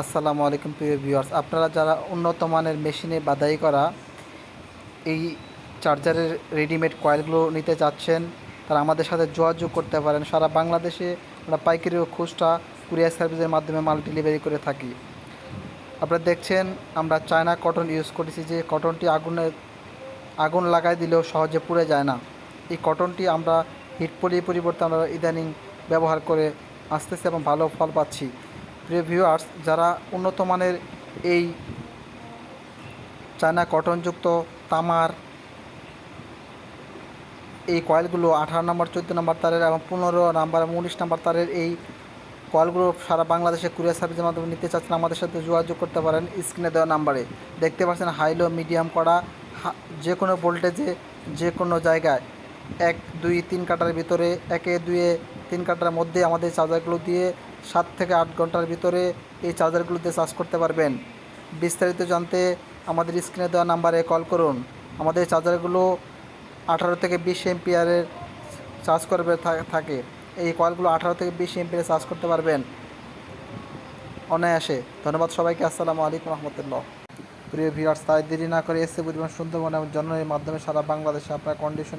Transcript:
আসসালামু আলাইকুম প্রিয় ভিউয়ার্স। আপনারা যারা উন্নত মানের মেশিনে বাদাই করা এই চার্জারের রেডিমেড কয়েলগুলো নিতে চাচ্ছেন তারা আমাদের সাথে যোগাযোগ করতে পারেন। সারা বাংলাদেশে আমরা পাইকারি ও খুচরা কুরিয়ার সার্ভিসের মাধ্যমে মাল ডেলিভারি করে থাকি। আপনারা দেখছেন, আমরা চায়না কটন ইউজ করেছি যে কটনটি আগুনে, আগুন লাগাই দিলেও সহজে পুড়ে যায় না। এই কটনটি আমরা হিট পরিয়ে পরিবর্তে আমরা ইদানিং ব্যবহার করে আসতেছি এবং ভালো ফল পাচ্ছি। প্রিয় যারা উন্নত মানের এই চায়না কটনযুক্ত তামার এই কয়েলগুলো, আঠারো নম্বর, চোদ্দ নম্বর তারের এবং পনেরো নাম্বার এবং উনিশ নম্বর তারের এই কলগুলো সারা বাংলাদেশে কুরিয়ার সার্ভিসের মাধ্যমে নিতে চাচ্ছেন, আমাদের সাথে যোগাযোগ করতে পারেন স্ক্রিনে দেওয়া নাম্বারে। দেখতে পাচ্ছেন হাইলো মিডিয়াম করা যে কোনো ভোল্টেজে যে কোনো জায়গায় এক, দুই, তিন কাটার ভিতরে, একে দুয়ে তিন কাটার মধ্যে আমাদের চার্জারগুলো দিয়ে সাত থেকে আট ঘণ্টার ভিতরে এই চার্জারগুলোতে চার্জ করতে পারবেন। বিস্তারিত জানতে আমাদের স্ক্রিনে দেওয়া নাম্বারে কল করুন। আমাদের চার্জারগুলো আঠারো থেকে বিশ এমপিয়ারের চার্জ করবে থাকে। এই কলগুলো আঠারো থেকে বিশ এমপিয়ারে চার্জ করতে পারবেন। অনায়াসে। ধন্যবাদ সবাইকে। আসসালামু আলাইকুম রহমতুল্লাহ। প্রিয় ভিউয়ার্স তাই দেরি না করে এসে বুঝবেন সুন্দরবন এবং জন্মের মাধ্যমে সারা বাংলাদেশে আপনার কন্ডিশনে